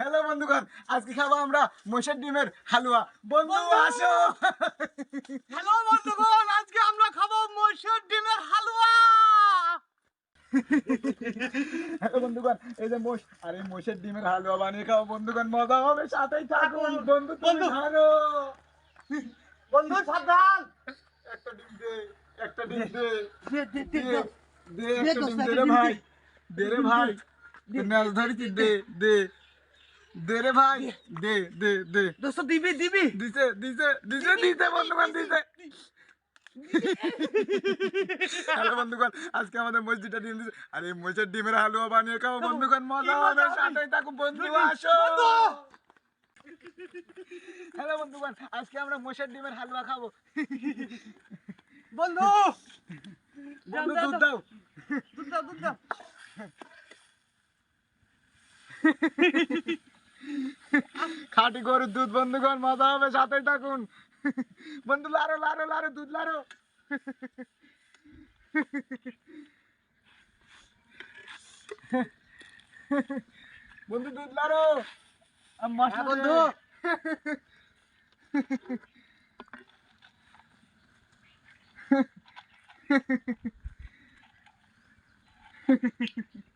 Hello বন্ধুগণ। আজকে খাব আমরা মোষের ডিমের হালুয়া। বন্ধু আসো। হ্যালো বন্ধুগণ! আজকে আমরা খাব মহিষের ডিমের হালুয়া! হ্যালো বন্ধুগণ! এই যে মোষ আর এই মোষের ডিমের হালুয়া বানিয়ে খাব। বন্ধুগণ মজা হবে সাথেই থাকুন। বন্ধু বন্ধু। ধরো বন্ধু সাবধান! একটা ডিম দে একটা ডিম দে। দে, দে, দে, দে। দে। দে একটা ডিম দে রে ভাই। দে। দে রে ভাই। নাচ ধরেছি দে দে। দে রে ভাই। দে। দে দে দোস্ত দিবি দিবি। দিছে দিছে দিছে দিছে বন্ধুগণ দিছে। হ্যালো বন্ধুগণ আজকে আমাদের মসজিদটা ডিম দিছে। আর এই মসজিদ ডিমের হালুয়া বানিয়ে খাব বন্ধুগণ মজা হবে। সাথে থাকুন বন্ধু আসো। হ্যালো বন্ধুগণ আজকে আমরা মোষের ডিমের হালুয়া খাব। বন্ধু। বন্ধু দুধ। দাও। দুধ দাও দুধ দাও। খাঁটি গরুর দুধ বন্ধুগণ মজা হবে সাথে থাকুন। বন্ধু লারো লারো লারো দুধ লারো। বন্ধু দুধ লারো। হ্যাঁ, বন্ধু।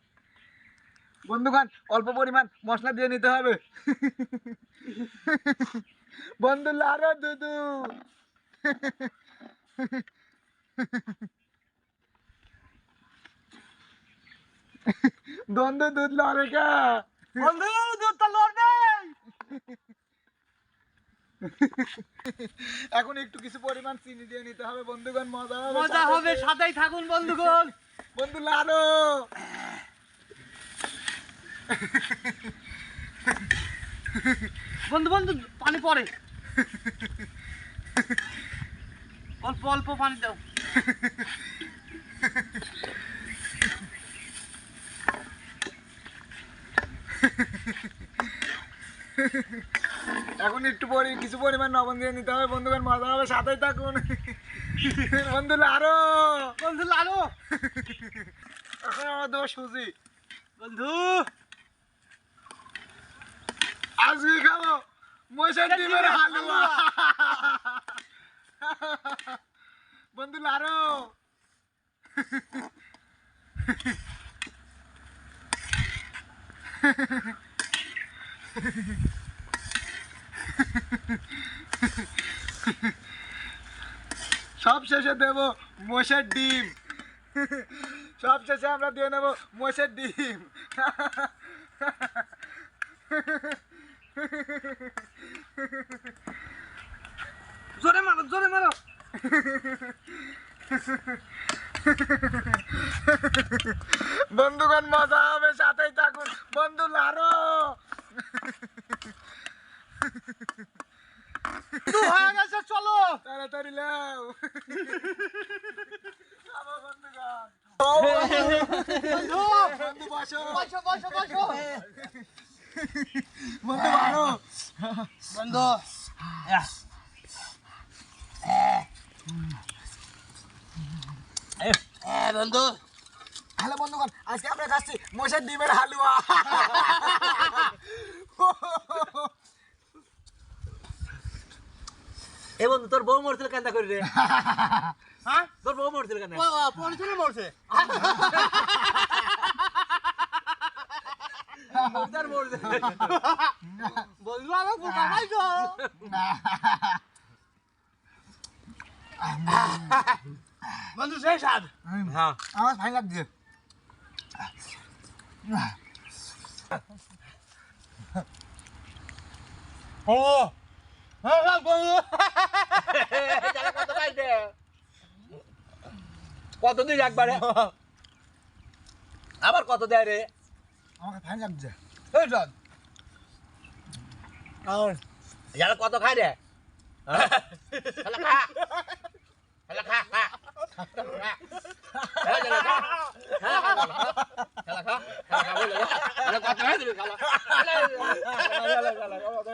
বন্ধুগণ অল্প পরিমাণ মশলা দিয়ে নিতে হবে। বন্ধু লারো দুদু বন্ধু দুধ লড়ে কা? বন্ধু দুধটা লড়বে এখন একটু কিছু পরিমাণ চিনি দিয়ে নিতে হবে বন্ধুগণ মজা হবে মজা হবে। সাথেই থাকুন বন্ধুগণ। বন্ধু লারো। বন্ধু বন্ধু পানি পড়ে। অল্প অল্প পানি দাও। এখন একটু পরি কিছু পরিমাণ লবণ দিয়ে নিতে হবে বন্ধুগণ মজা হবে সাথে থাকুন। বন্ধু লারো বন্ধু লালো এখন আমার সুজি। বন্ধু আজকে খাব। মশার ডিমের হালুয়া। বন্ধু লারো সব শেষে দেব মোষের ডিম। সব শেষে আমরা দিয়ে নেব মোষের ডিম। জোরে মারো জোরে মারো। বন্ধুগণ মজা হবে সাথেই থাকুন। বন্ধু লারো হয়ে গেছে চলো। তাড়াতাড়ি লাও বন্ধুগণ। বন্ধু বন্ধু বসো বসো বসো বসো। বন্ধু মারো বন্ধু। বন্ধু। হ্যালো বন্ধুগণ আজকে আমরা খাচ্ছি মোষের ডিমের হালুয়া। এ বন্ধু তোর বউ মরছিল করি রে হ্যাঁ? তোর বউ মরছিল কেন? পড়েছিল মরছে। তোর মরছে বন্ধু আমার বন্ধু সেই স্বাদ হ্যাঁ। আমার লাগছে। ও বন্ধু কত পাইছে কত দিন একবারে? আবার কত দেয় রে? আমাকে ভাই লাগছে এই স্বাদ যারা কত খায় রে খেলা খা খেলা খা খা খেলা খেলা খা খেলা খা খেলা খা খেলা খা বলে কত খাই দিবি খেলা খেলা খেলা খেলা